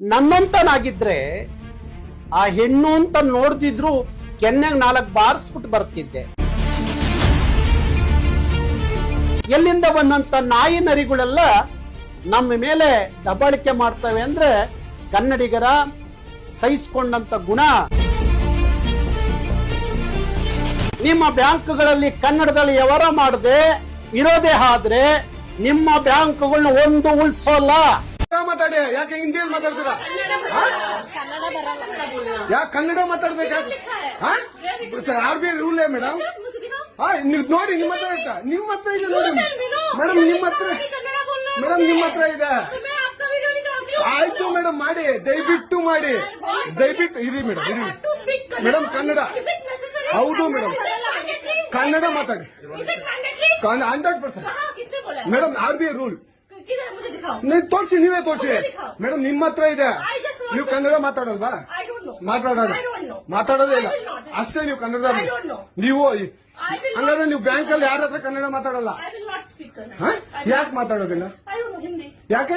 ನನ್ನಂತನಾಗಿದ್ರೆ ಆ ಹೆಣ್ಣು ಅಂತ ನೋಡ್ತಿದ್ರು ಕೆನ್ನೆಗೆ ನಾಲ್ಕು ಬಾರಿಸ್ಬಿಟ್ಟು ಬರ್ತಿದ್ದೆ. ಎಲ್ಲಿಂದ ಬಂದಂತ ನಾಯಿ ನರಿಗಳೆಲ್ಲ ನಮ್ಮ ಮೇಲೆ ದಬ್ಬಾಳಿಕೆ ಮಾಡ್ತವೆ ಅಂದ್ರೆ ಕನ್ನಡಿಗರ ಸಹಿಸಿಕೊಂಡಂತ ಗುಣ. ನಿಮ್ಮ ಬ್ಯಾಂಕ್ಗಳಲ್ಲಿ ಕನ್ನಡದಲ್ಲಿ ವ್ಯವಹಾರ ಮಾಡದೆ ಇರೋದೇ ಆದ್ರೆ ನಿಮ್ಮ ಬ್ಯಾಂಕ್ಗಳನ್ನ ಒಂದು ಉಳಿಸೋಲ್ಲ. ಮಾತಾಡಿ ಯಾಕೆ ಹಿಂದಿಯಲ್ಲಿ ಮಾತಾಡ್ತೀರಾ? ಕನ್ನಡ ಬರಲ್ಲ ಯಾಕೆ? ಕನ್ನಡ ಮಾತಾಡ್ಬೇಕು R B I rule madam? ಹಾ ನೀವು ನೋಡಿ ನಿಮ್ಮ ಹತ್ರ ಐತಾ ನಿಮ್ಮ ಹತ್ರ ಇದೆ ನೋಡಿ. ಮೇಡಮ್? ನಿಮ್ಮ ಹತ್ರ ಮೇಡಮ್ ನಿಮ್ಮ ಹತ್ರ ಇದೆ. ಆಯ್ತು ಮೇಡಮ್ ಮಾಡಿ. ದಯವಿಟ್ಟು ಮಾಡಿ. ದಯವಿಟ್ಟು ಇರಿ ಮೇಡಮ್ ಇರಿ ಮೇಡಮ್. ಕನ್ನಡ ಹೌದು ಮೇಡಮ್. ಕನ್ನಡ ಮಾತಾಡಿ. Hundred percent madam R B I rule. ನೀವು ತೋರಿಸಿ ನೀವೇ ತೋರಿಸಿ. ಮೇಡಮ್ ನಿಮ್ಮ ಹತ್ರ ಇದೆ. ನೀವು ಕನ್ನಡ ಮಾತಾಡಲ್ವಾ? ಮಾತಾಡೋಣ ಮಾತಾಡೋದೇ. ಇಲ್ಲ. ಅಷ್ಟೇ ನೀವು ಕನ್ನಡ ನೀವು ಹಂಗಾದ್ರೆ ನೀವು ಬ್ಯಾಂಕಲ್ಲಿ ಯಾರ ಹತ್ರ ಕನ್ನಡ ಮಾತಾಡಲ್ಲ? ಹ? ಯಾಕೆ ಮಾತಾಡೋದಿಲ್ಲ? ಯಾಕೆ?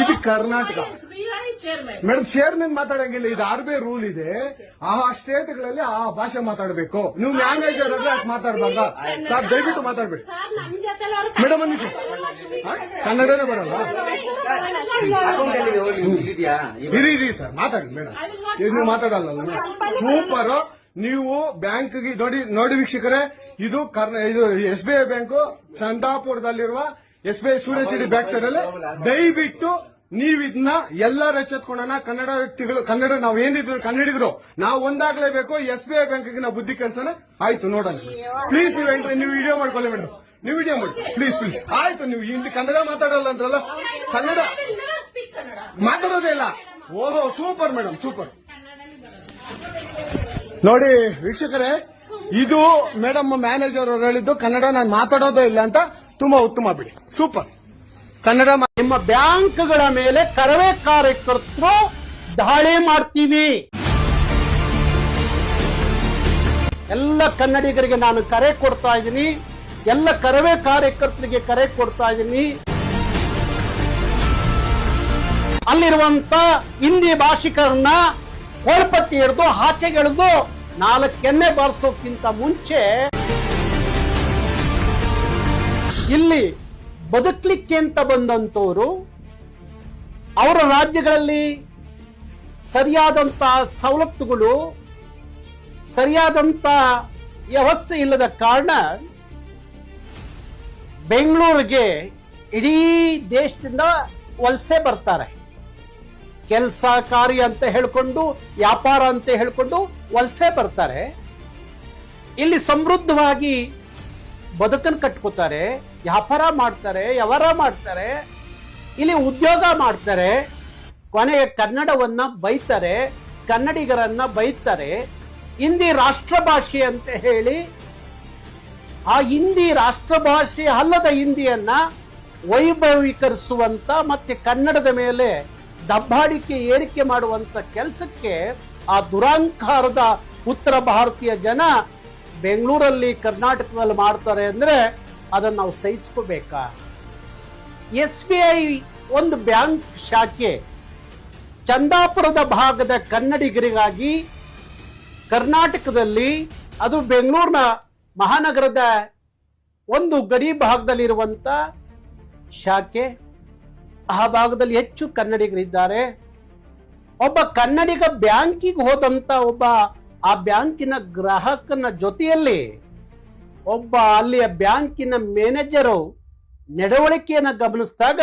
ಇದು ಕರ್ನಾಟಕ. Madam chairman ಮಾತಾಡಂಗಿಲ್ಲ. ಇದು ಆರ್ ಬಿ ಐ ರೂಲ್ ಇದೆ. ಆ ಸ್ಟೇಟ್ಗಳಲ್ಲಿ ಆ ಭಾಷೆ ಮಾತಾಡಬೇಕು. ನೀವು ಮ್ಯಾನೇಜರ್ ಆದ್ರೆ ಯಾಕೆ ಮಾತಾಡಬಾರ್ದ? ಸರ್ ದಯವಿಟ್ಟು ಮಾತಾಡ್ಬೇಡಿ. ಮೇಡಮ್ ಹಾ? ಕನ್ನಡನೇ ಬರಲ್ಲ. ಇರೀರಿ ಇರಿ ಇರಿ ಸರ್. ಮಾತಾಡಿ ಮೇಡಮ್ ಇದು ನೀವು ಮಾತಾಡಲ್ಲ ಸೂಪರ್ ನೀವು ಬ್ಯಾಂಕ್ ನೋಡಿ ನೋಡಿ ವೀಕ್ಷಕರೇ ಇದು ಕರ್ನಾ ಇದು S B I bank ಚಂದಾಪುರದಲ್ಲಿರುವ S B I Surya city back side ಅಲ್ಲಿ ದಯವಿಟ್ಟು ನೀವು ಇದನ್ನ ಎಲ್ಲ ಎಚ್ಚೆತ್ಕೊಳ್ಳೋಣ ಕನ್ನಡ ವ್ಯಕ್ತಿಗಳು ಕನ್ನಡ ನಾವು ಏನಿದ್ರು ಕನ್ನಡಿಗರು ನಾವು ಒಂದಾಗ್ಲೇಬೇಕು ಎಸ್ ಬಿ ಐ ಬ್ಯಾಂಕ್ಗೆ ನಾವು ಬುದ್ಧಿ ಕಲ್ಸೋಣ ಆಯ್ತು ನೋಡೋಣ. ಪ್ಲೀಸ್ ನೀವು ಎಂಟ್ರಿ- ನೀವು ವಿಡಿಯೋ ಮಾಡ್ಕೊಳ್ಳಿ ಮೇಡಮ್. ನೀವು ವಿಡಿಯೋ ಮಾಡಿ. ಪ್ಲೀಸ್ ಪ್ಲೀಸ್ ಆಯ್ತು ನೀವು ಹಿಂದಿ ಕನ್ನಡ ಮಾತಾಡಲ್ಲ ಅಂದ್ರಲ್ಲ ಕನ್ನಡ ಮಾತಾಡೋದೇ ಇಲ್ಲ. ಓಹೋ ಸೂಪರ್ ಮೇಡಮ್ ಸೂಪರ್ ನೋಡಿ ವೀಕ್ಷಕರೇ ಇದು ಮೇಡಮ್ ಮ್ಯಾನೇಜರ್ ಅವರು ಹೇಳಿದ್ದು ಕನ್ನಡ ನಾನು ಮಾತಾಡೋದೇ ಇಲ್ಲ ಅಂತ ತುಂಬಾ ಉತ್ತಮ ಬಿಡಿ. ಸೂಪರ್ ಕನ್ನಡ ನಿಮ್ಮ ಬ್ಯಾಂಕ್ಗಳ ಮೇಲೆ ಕರವೇ ಕಾರ್ಯಕರ್ತರು ದಾಳಿ ಮಾಡ್ತೀವಿ. ಎಲ್ಲ ಕನ್ನಡಿಗರಿಗೆ ನಾನು ಕರೆ ಕೊಡ್ತಾ ಇದ್ದೀನಿ. ಎಲ್ಲ ಕರವೇ ಕಾರ್ಯಕರ್ತರಿಗೆ ಕರೆ ಕೊಡ್ತಾ ಇದ್ದೀನಿ. ಅಲ್ಲಿರುವಂತ ಹಿಂದಿ ಭಾಷಿಕರನ್ನ ಒಳಪಟ್ಟಿ ಹಿಡಿದು ಆಚೆಗೆಳೆದು ನಾಲ್ಕೆನ್ನೆ ಬಾರಿಸೋಕ್ಕಿಂತ ಮುಂಚೆ ಇಲ್ಲಿ ಬದುಕಲಿಕ್ಕೆ ಅಂತ ಬಂದಂತವರು ಅವರ ರಾಜ್ಯಗಳಲ್ಲಿ ಸರಿಯಾದಂತ ಸವಲತ್ತುಗಳು, ಸರಿಯಾದಂತ ವ್ಯವಸ್ಥೆ ಇಲ್ಲದ ಕಾರಣ ಬೆಂಗಳೂರಿಗೆ ಇಡೀ ದೇಶದಿಂದ ವಲಸೆ ಬರ್ತಾರೆ. ಕೆಲಸ ಕಾರ್ಯ ಅಂತ ಹೇಳಿಕೊಂಡು, ವ್ಯಾಪಾರ ಅಂತ ಹೇಳಿಕೊಂಡು ವಲಸೆ ಬರ್ತಾರೆ. ಇಲ್ಲಿ ಸಮೃದ್ಧವಾಗಿ ಬದುಕನ್ನು ಕಟ್ಕೋತಾರೆ, ವ್ಯಾಪಾರ ಮಾಡ್ತಾರೆ, ವ್ಯವಹಾರ ಮಾಡ್ತಾರೆ, ಇಲ್ಲಿ ಉದ್ಯೋಗ ಮಾಡ್ತಾರೆ, ಕೊನೆಗೆ ಕನ್ನಡವನ್ನು ಬೈತಾರೆ, ಕನ್ನಡಿಗರನ್ನು ಬೈತಾರೆ, ಹಿಂದಿ ರಾಷ್ಟ್ರ ಭಾಷೆ ಅಂತ ಹೇಳಿ, ಆ ಹಿಂದಿ ರಾಷ್ಟ್ರ ಭಾಷೆ ಅಲ್ಲದ ಹಿಂದಿಯನ್ನು ವೈಭವೀಕರಿಸುವಂಥ ಮತ್ತು ಕನ್ನಡದ ಮೇಲೆ ದಬ್ಬಾಡಿಕೆ ಏರಿಕೆ ಮಾಡುವಂಥ ಕೆಲಸಕ್ಕೆ ಆ ದುರಾಂಕಾರದ ಉತ್ತರ ಭಾರತೀಯ ಜನ ಬೆಂಗಳೂರಲ್ಲಿ ಕರ್ನಾಟಕದಲ್ಲಿ ಮಾಡ್ತಾರೆ ಅಂದರೆ ಅದನ್ನು ನಾವು ಸಹಿಸ್ಕೋಬೇಕಾ? ಎಸ್ ಬಿ ಐ ಒಂದು ಬ್ಯಾಂಕ್ ಶಾಖೆ ಚಂದಾಪುರದ ಭಾಗದ ಕನ್ನಡಿಗರಿಗಾಗಿ ಕರ್ನಾಟಕದಲ್ಲಿ ಅದು ಬೆಂಗಳೂರಿನ ಮಹಾನಗರದ ಒಂದು ಗಡಿ ಭಾಗದಲ್ಲಿರುವಂಥ ಶಾಖೆ. ಆ ಭಾಗದಲ್ಲಿ ಹೆಚ್ಚು ಕನ್ನಡಿಗರಿದ್ದಾರೆ. ಒಬ್ಬ ಕನ್ನಡಿಗ ಬ್ಯಾಂಕಿಗೆ ಹೋದಂಥ ಒಬ್ಬ ಆ ಬ್ಯಾಂಕಿನ ಗ್ರಾಹಕನ ಜೊತೆಯಲ್ಲಿ ಒಬ್ಬ ಅಲ್ಲಿಯ ಬ್ಯಾಂಕಿನ ಮ್ಯಾನೇಜರು ನಡವಳಿಕೆಯನ್ನು ಗಮನಿಸಿದಾಗ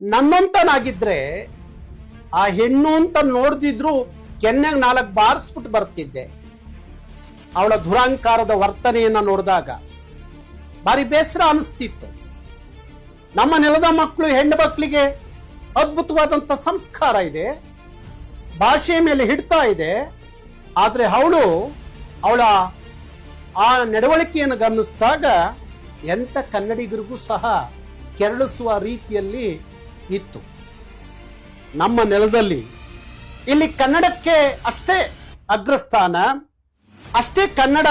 ನನ್ನಂತನಾಗಿದ್ರೆ ಆ ಹೆಣ್ಣು ಅಂತ ನೋಡ್ದಿದ್ರು ಕೆನ್ನೆಗೆ ನಾಲ್ಕು ಬಾರಿಸ್ಬಿಟ್ಟು ಬರ್ತಿದ್ದೆ. ಅವಳ ದುರಾಂಕಾರದ ವರ್ತನೆಯನ್ನು ನೋಡಿದಾಗ ಭಾರಿ ಬೇಸರ ಅನಿಸ್ತಿತ್ತು. ನಮ್ಮ ನೆಲದ ಮಕ್ಕಳು ಹೆಣ್ಣು ಮಕ್ಕಳಿಗೆ ಅದ್ಭುತವಾದಂಥ ಸಂಸ್ಕಾರ ಇದೆ. ಭಾಷೆ ಮೇಲೆ ಹಿಡ್ತಾ ಇದೆ. ಆದರೆ ಅವಳು ಅವಳ ಆ ನಡವಳಿಕೆಯನ್ನು ಗಮನಿಸಿದಾಗ ಎಂಥ ಕನ್ನಡಿಗರಿಗೂ ಸಹ ಕೆರಳಿಸುವ ರೀತಿಯಲ್ಲಿ ಇತ್ತು. ನಮ್ಮ ನೆಲದಲ್ಲಿ ಇಲ್ಲಿ ಕನ್ನಡಕ್ಕೆ ಅಷ್ಟೇ ಅಗ್ರಸ್ಥಾನ, ಅಷ್ಟೇ ಕನ್ನಡ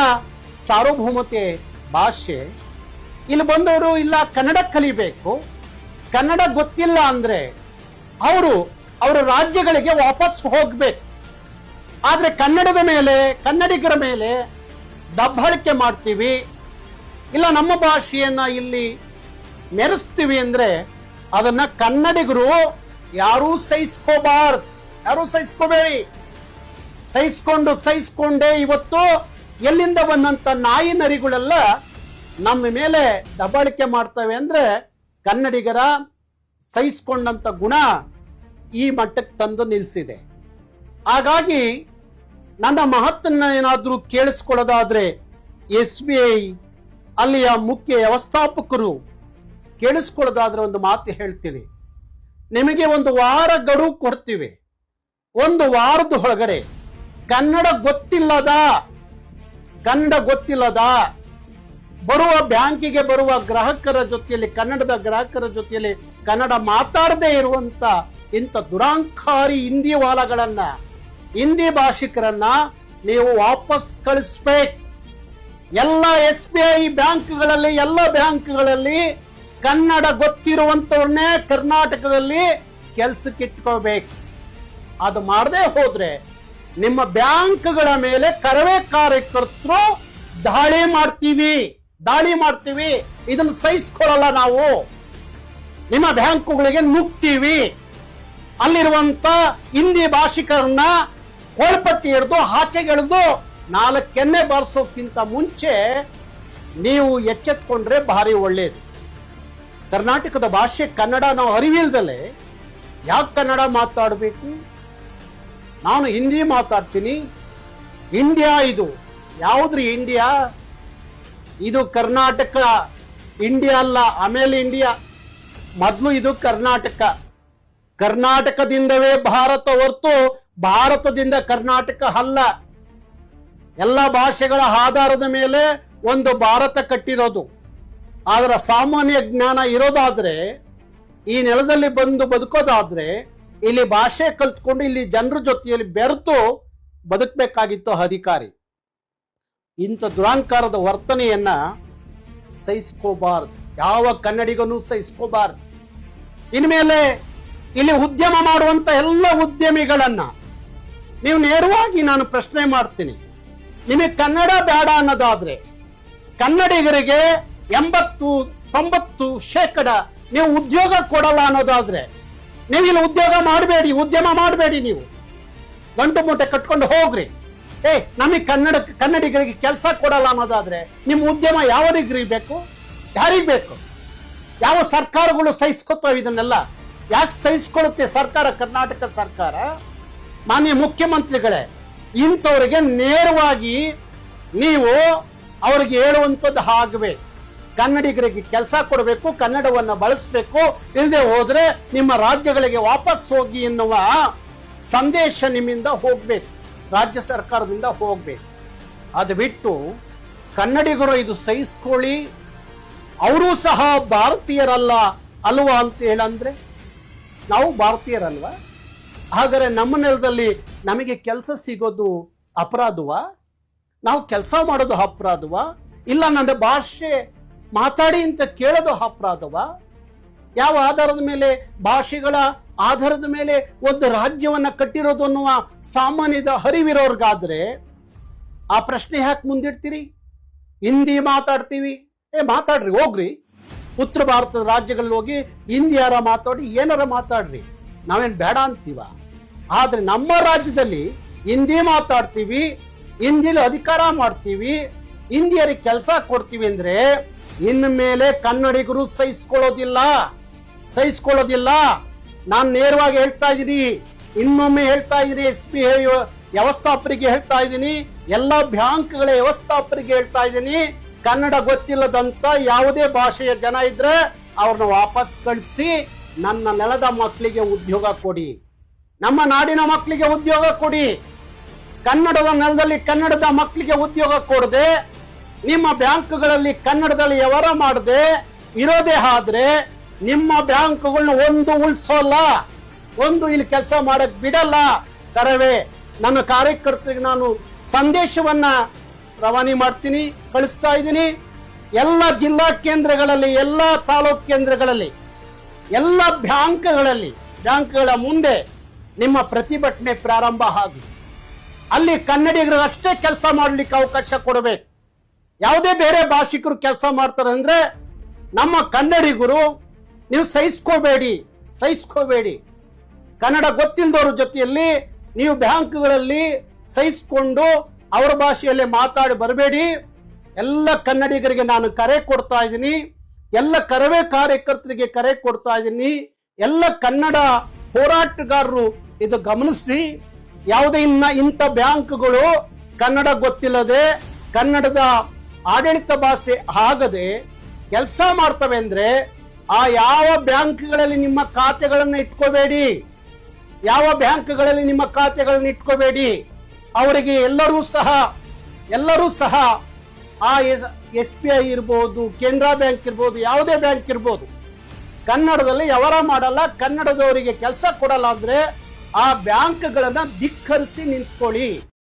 ಸಾರ್ವಭೌಮತೆ ಭಾಷೆ. ಇಲ್ಲಿ ಬಂದವರು ಇಲ್ಲ ಕನ್ನಡ ಕಲಿಬೇಕು, ಕನ್ನಡ ಗೊತ್ತಿಲ್ಲ ಅಂದ್ರೆ ಅವರು ಅವರ ರಾಜ್ಯಗಳಿಗೆ ವಾಪಸ್ ಹೋಗ್ಬೇಕು. ಆದ್ರೆ ಕನ್ನಡದ ಮೇಲೆ, ಕನ್ನಡಿಗರ ಮೇಲೆ ದಬ್ಬಳಿಕೆ ಮಾಡ್ತೀವಿ. ಇಲ್ಲ, ನಮ್ಮ ಭಾಷೆಯನ್ನು ಇಲ್ಲಿ ಮೆರೆಸ್ತೀವಿ ಅಂದರೆ ಅದನ್ನು ಕನ್ನಡಿಗರು ಯಾರೂ ಸಹಿಸ್ಕೋಬಾರ್ದು. ಯಾರೂ ಸಹಿಸ್ಕೋಬೇಡಿ. ಸಹಿಸ್ಕೊಂಡು, ಸಹಿಸ್ಕೊಂಡೇ ಇವತ್ತು ಎಲ್ಲಿಂದ ಬಂದಂಥ ನಾಯಿ ನರಿಗಳೆಲ್ಲ ನಮ್ಮ ಮೇಲೆ ದಬ್ಬಾಳಿಕೆ ಮಾಡ್ತವೆ ಅಂದರೆ ಕನ್ನಡಿಗರ ಸಹಿಸ್ಕೊಂಡಂಥ ಗುಣ ಈ ಮಟ್ಟಕ್ಕೆ ತಂದು ನಿಲ್ಲಿಸಿದೆ ಹಾಗಾಗಿ ನನ್ನ ಮಹತ್ತನ್ನ ಏನಾದರೂ ಕೇಳಿಸ್ಕೊಳ್ಳೋದಾದ್ರೆ ಎಸ್ ಬಿ ಐ ಅಲ್ಲಿಯ ಮುಖ್ಯ ವ್ಯವಸ್ಥಾಪಕರು ಕೇಳಿಸ್ಕೊಳ್ಳೋದಾದ್ರೆ ಒಂದು ಮಾತು ಹೇಳ್ತೀನಿ. ನಿಮಗೆ ಒಂದು ವಾರ ಗಡುವು ಕೊಡ್ತೀವಿ. ಒಂದು ವಾರದ ಒಳಗಡೆ ಕನ್ನಡ ಗೊತ್ತಿಲ್ಲದ ಕನ್ನಡ ಗೊತ್ತಿಲ್ಲದ, ಬರುವ ಬ್ಯಾಂಕಿಗೆ ಬರುವ ಗ್ರಾಹಕರ ಜೊತೆಯಲ್ಲಿ, ಕನ್ನಡದ ಗ್ರಾಹಕರ ಜೊತೆಯಲ್ಲಿ ಕನ್ನಡ ಮಾತಾಡದೇ ಇರುವಂತ ಇಂಥ ದುರಾಂಕಾರಿ ಹಿಂದಿ ವಾಲಗಳನ್ನ ಹಿಂದಿ ಭಾಷಿಕರನ್ನ ನೀವು ವಾಪಸ್ ಕಳಿಸ್ಬೇಕು. ಎಲ್ಲ ಎಸ್ ಬಿ ಐ ಬ್ಯಾಂಕ್ಗಳಲ್ಲಿ, ಎಲ್ಲ ಬ್ಯಾಂಕ್ಗಳಲ್ಲಿ ಕನ್ನಡ ಗೊತ್ತಿರುವಂತವ್ರನ್ನೇ ಕರ್ನಾಟಕದಲ್ಲಿ ಕೆಲಸಕ್ಕೆ ಇಟ್ಕೋಬೇಕು ಅದು ಮಾಡದೆ ಹೋದ್ರೆ ನಿಮ್ಮ ಬ್ಯಾಂಕ್ಗಳ ಮೇಲೆ ಕರವೇ ಕಾರ್ಯಕರ್ತರು ದಾಳಿ ಮಾಡ್ತೀವಿ ದಾಳಿ ಮಾಡ್ತೀವಿ. ಇದನ್ನು ಸಹಿಸ್ಕೊಳ್ಳಲ್ಲ ನಾವು. ನಿಮ್ಮ ಬ್ಯಾಂಕುಗಳಿಗೆ ನುಗ್ತೀವಿ ಅಲ್ಲಿರುವಂತ ಹಿಂದಿ ಭಾಷಿಕರನ್ನ ಒಳಪಟ್ಟಿ ಹಿಡಿದು ಆಚೆಗೆಳೆದು ನಾಲ್ಕೆನ್ನೆ ಬಾರಿಸೋಕ್ಕಿಂತ ಮುಂಚೆ ನೀವು ಎಚ್ಚೆತ್ಕೊಂಡ್ರೆ ಭಾರಿ ಒಳ್ಳೆಯದು ಕರ್ನಾಟಕದ ಭಾಷೆ ಕನ್ನಡ ನಾವು ಅರಿವಿಲ್ದಲೆ ಯಾಕೆ ಕನ್ನಡ ಮಾತಾಡಬೇಕು? ನಾನು ಹಿಂದಿ ಮಾತಾಡ್ತೀನಿ. ಇಂಡಿಯಾ ಇದು. ಯಾವುದ್ರಿ ಇಂಡಿಯಾ? ಇದು ಕರ್ನಾಟಕ, ಇಂಡಿಯಾ ಅಲ್ಲ, ಆಮೇಲೆ ಇಂಡಿಯಾ. ಮೊದಲು ಇದು ಕರ್ನಾಟಕ. ಕರ್ನಾಟಕದಿಂದವೇ ಭಾರತ ಹೊರತು ಭಾರತದಿಂದ ಕರ್ನಾಟಕ ಅಲ್ಲ. ಎಲ್ಲ ಭಾಷೆಗಳ ಆಧಾರದ ಮೇಲೆ ಒಂದು ಭಾರತ ಕಟ್ಟಿರೋದು. ಅದರ ಸಾಮಾನ್ಯ ಜ್ಞಾನ ಇರೋದಾದ್ರೆ, ಈ ನೆಲದಲ್ಲಿ ಬಂದು ಬದುಕೋದಾದ್ರೆ, ಇಲ್ಲಿ ಭಾಷೆ ಕಲ್ತ್ಕೊಂಡು ಇಲ್ಲಿ ಜನರ ಜೊತೆಯಲ್ಲಿ ಬೆರೆತು ಬದುಕಬೇಕಾಗಿತ್ತು ಅಧಿಕಾರಿ. ಇಂಥ ದುರಾಂಕಾರದ ವರ್ತನೆಯನ್ನ ಸಹಿಸ್ಕೋಬಾರ್ದು. ಯಾವ ಕನ್ನಡಿಗನೂ ಸಹಿಸ್ಕೋಬಾರ್ದು. ಇನ್ಮೇಲೆ ಇಲ್ಲಿ ಉದ್ಯಮ ಮಾಡುವಂತ ಎಲ್ಲ ಉದ್ಯಮಿಗಳನ್ನ ನೀವು ನೇರವಾಗಿ ನಾನು ಪ್ರಶ್ನೆ ಮಾಡ್ತೀನಿ. ನಿಮಗೆ ಕನ್ನಡ ಬೇಡ ಅನ್ನೋದಾದ್ರೆ ಕನ್ನಡಿಗರಿಗೆ ಎಂಬತ್ತು, ತೊಂಬತ್ತು ಶೇಕಡ ನೀವು ಉದ್ಯೋಗ ಕೊಡಲ್ಲ ಅನ್ನೋದಾದ್ರೆ ನೀವು ಇಲ್ಲಿ ಉದ್ಯೋಗ ಮಾಡಬೇಡಿ, ಉದ್ಯಮ ಮಾಡಬೇಡಿ ನೀವು. ಗಂಟು ಮೂಟೆ ಕಟ್ಕೊಂಡು ಹೋಗ್ರಿ. ಏ, ನಮಗೆ ಕನ್ನಡ, ಕನ್ನಡಿಗರಿಗೆ ಕೆಲಸ ಕೊಡಲ್ಲ ಅನ್ನೋದಾದ್ರೆ ನಿಮ್ಮ ಉದ್ಯಮ ಯಾವರಿಗೆ ಬೇಕು? ಯಾರಿಗೆ ಬೇಕು? ಯಾವ ಸರ್ಕಾರಗಳು ಸಹಿಸ್ಕೊತಾವ ಇದನ್ನೆಲ್ಲ? ಯಾಕೆ ಸಹಿಸ್ಕೊಳ್ಳುತ್ತೆ ಸರ್ಕಾರ, ಕರ್ನಾಟಕ ಸರ್ಕಾರ? ಮಾನ್ಯ ಮುಖ್ಯಮಂತ್ರಿಗಳೇ, ಇಂಥವರಿಗೆ ನೇರವಾಗಿ ನೀವು ಅವ್ರಿಗೆ ಹೇಳುವಂಥದ್ದು ಆಗಬೇಕು ಕನ್ನಡಿಗರಿಗೆ ಕೆಲಸ ಕೊಡಬೇಕು, ಕನ್ನಡವನ್ನು ಬಳಸಬೇಕು ಇಲ್ಲದೆ ಹೋದರೆ ನಿಮ್ಮ ರಾಜ್ಯಗಳಿಗೆ ವಾಪಸ್ ಹೋಗಿ ಎನ್ನುವ ಸಂದೇಶ ನಿಮ್ಮಿಂದ ಹೋಗ್ಬೇಕು, ರಾಜ್ಯ ಸರ್ಕಾರದಿಂದ ಹೋಗ್ಬೇಕು. ಅದು ಬಿಟ್ಟು ಕನ್ನಡಿಗರು ಇದು ಸಹಿಸ್ಕೊಳ್ಳಿ, ಅವರೂ ಸಹ ಭಾರತೀಯರಲ್ಲ ಅಲ್ವಾ ಅಂತ ಹೇಳಂದ್ರೆ, ನಾವು ಭಾರತೀಯರಲ್ವಾ? ಹಾಗಾದ್ರೆ ನಮ್ಮ ನೆಲದಲ್ಲಿ ನಮಗೆ ಕೆಲಸ ಸಿಗೋದು ಅಪರಾಧವ? ನಾವು ಕೆಲಸ ಮಾಡೋದು ಅಪರಾಧವ? ಇಲ್ಲ ನನ್ನ ಭಾಷೆ ಮಾತಾಡಿ ಅಂತ ಕೇಳೋದು ಅಪರಾಧವ? ಯಾವ ಆಧಾರದ ಮೇಲೆ, ಭಾಷೆಗಳ ಆಧಾರದ ಮೇಲೆ ಒಂದು ರಾಜ್ಯವನ್ನು ಕಟ್ಟಿರೋದು ಅನ್ನುವ ಸಾಮಾನ್ಯದ ಹರಿವಿರೋರ್ಗಾದ್ರೆ ಆ ಪ್ರಶ್ನೆ ಯಾಕೆ ಮುಂದಿಡ್ತೀರಿ? ಹಿಂದಿ ಮಾತಾಡ್ತೀವಿ. ಏ, ಮಾತಾಡ್ರಿ, ಹೋಗ್ರಿ. ಉತ್ತರ ಭಾರತದ ರಾಜ್ಯಗಳಲ್ಲಿ ಹೋಗಿ ಹಿಂದಿಯಾರ ಮಾತಾಡಿ ಏನಾರ ಮಾತಾಡ್ರಿ. ನಾವೇನು ಬೇಡ ಅಂತೀವ? ಆದರೆ ನಮ್ಮ ರಾಜ್ಯದಲ್ಲಿ ಹಿಂದಿ ಮಾತಾಡ್ತೀವಿ, ಹಿಂದಿಲಿ ಅಧಿಕಾರ ಮಾಡ್ತೀವಿ, ಹಿಂದಿಯರಿಗೆ ಕೆಲಸ ಕೊಡ್ತೀವಿ ಅಂದರೆ ಇನ್ನು ಮೇಲೆ ಕನ್ನಡಿಗರು ಸಹಿಸ್ಕೊಳ್ಳೋದಿಲ್ಲ ಸಹಿಸ್ಕೊಳ್ಳೋದಿಲ್ಲ. ನಾನು ನೇರವಾಗಿ ಹೇಳ್ತಾ ಇದ್ದೀನಿ, ಇನ್ನೊಮ್ಮೆ ಹೇಳ್ತಾ ಇದ್ದೀನಿ ಎಸ್ ಪಿ ಐ ವ್ಯವಸ್ಥಾಪರಿಗೆ ಹೇಳ್ತಾ ಇದ್ದೀನಿ, ಎಲ್ಲ ಬ್ಯಾಂಕ್ಗಳ ವ್ಯವಸ್ಥಾಪರಿಗೆ ಹೇಳ್ತಾ ಇದ್ದೀನಿ. ಕನ್ನಡ ಗೊತ್ತಿಲ್ಲದಂತ ಯಾವುದೇ ಭಾಷೆಯ ಜನ ಇದ್ರೆ ಅವ್ರನ್ನ ವಾಪಸ್ ಕಳಿಸಿ ನನ್ನ ನೆಲದ ಮಕ್ಕಳಿಗೆ ಉದ್ಯೋಗ ಕೊಡಿ. ನಮ್ಮ ನಾಡಿನ ಮಕ್ಕಳಿಗೆ ಉದ್ಯೋಗ ಕೊಡಿ. ಕನ್ನಡದ ನೆಲದಲ್ಲಿ ಕನ್ನಡದ ಮಕ್ಕಳಿಗೆ ಉದ್ಯೋಗ ಕೊಡದೆ, ನಿಮ್ಮ ಬ್ಯಾಂಕ್ಗಳಲ್ಲಿ ಕನ್ನಡದಲ್ಲಿ ವ್ಯವಹಾರ ಮಾಡದೆ ಇರೋದೇ ಆದ್ರೆ ನಿಮ್ಮ ಬ್ಯಾಂಕ್ಗಳನ್ನ ಒಂದು ಉಳಿಸೋಲ್ಲ. ಒಂದು ಇಲ್ಲಿ ಕೆಲಸ ಮಾಡಕ್ ಬಿಡಲ್ಲ. ಕರವೇ, ನನ್ನ ಕಾರ್ಯಕರ್ತರಿಗೆ ನಾನು ಸಂದೇಶವನ್ನ ರವಾನೆ ಮಾಡ್ತೀನಿ, ಕಳಿಸ್ತಾ ಇದ್ದೀನಿ. ಎಲ್ಲ ಜಿಲ್ಲಾ ಕೇಂದ್ರಗಳಲ್ಲಿ, ಎಲ್ಲ ತಾಲೂಕು ಕೇಂದ್ರಗಳಲ್ಲಿ ಎಲ್ಲ ಬ್ಯಾಂಕ್ಗಳಲ್ಲಿ, ಬ್ಯಾಂಕ್ಗಳ ಮುಂದೆ ನಿಮ್ಮ ಪ್ರತಿಭಟನೆ ಪ್ರಾರಂಭ ಆಗಿ, ಅಲ್ಲಿ ಕನ್ನಡಿಗರು ಅಷ್ಟೇ ಕೆಲಸ ಮಾಡಲಿಕ್ಕೆ ಅವಕಾಶ ಕೊಡಬೇಕು. ಯಾವುದೇ ಬೇರೆ ಭಾಷಿಕರು ಕೆಲಸ ಮಾಡ್ತಾರೆ ಅಂದರೆ ನಮ್ಮ ಕನ್ನಡಿಗರು, ನೀವು ಸಹಿಸ್ಕೋಬೇಡಿ ಸಹಿಸ್ಕೋಬೇಡಿ. ಕನ್ನಡ ಗೊತ್ತಿಲ್ಲದವ್ರ ಜೊತೆಯಲ್ಲಿ ನೀವು ಬ್ಯಾಂಕ್ಗಳಲ್ಲಿ ಸಹಿಸ್ಕೊಂಡು ಅವರ ಭಾಷೆಯಲ್ಲಿ ಮಾತಾಡಿ ಬರಬೇಡಿ. ಎಲ್ಲ ಕನ್ನಡಿಗರಿಗೆ ನಾನು ಕರೆ ಕೊಡ್ತಾ ಇದ್ದೀನಿ. ಎಲ್ಲ ಕರವೇ ಕಾರ್ಯಕರ್ತರಿಗೆ ಕರೆ ಕೊಡ್ತಾ ಇದ್ದೀನಿ ಎಲ್ಲ ಕನ್ನಡ ಹೋರಾಟಗಾರರು ಇದು ಗಮನಿಸಿ. ಯಾವುದೇ ಇನ್ನ ಇಂಥ ಬ್ಯಾಂಕ್ಗಳು ಕನ್ನಡ ಗೊತ್ತಿಲ್ಲದೆ ಕನ್ನಡದ ಆಡಳಿತ ಭಾಷೆ ಆಗದೆ ಕೆಲಸ ಮಾಡ್ತವೆ ಅಂದ್ರೆ ಆ ಯಾವ ಬ್ಯಾಂಕ್ಗಳಲ್ಲಿ ನಿಮ್ಮ ಖಾತೆಗಳನ್ನು ಇಟ್ಕೋಬೇಡಿ. ಯಾವ ಬ್ಯಾಂಕ್ಗಳಲ್ಲಿ ನಿಮ್ಮ ಖಾತೆಗಳನ್ನು ಇಟ್ಕೋಬೇಡಿ. ಅವರಿಗೆ ಎಲ್ಲರೂ ಸಹ ಎಲ್ಲರೂ ಸಹ ಆ ಎಸ್ ಬಿ ಐ ಇರ್ಬೋದು, ಕೆನರಾ ಬ್ಯಾಂಕ್ ಇರ್ಬೋದು, ಯಾವುದೇ ಬ್ಯಾಂಕ್ ಇರ್ಬೋದು, ಕನ್ನಡದಲ್ಲಿ ವ್ಯವಹಾರ ಮಾಡಲ್ಲ, ಕನ್ನಡದವರಿಗೆ ಕೆಲಸ ಕೊಡಲ್ಲ ಅಂದ್ರೆ ಆ ಬ್ಯಾಂಕ್ಗಳನ್ನ ಧಿಕ್ಕರಿಸಿ ನಿಂತ್ಕೊಳ್ಳಿ.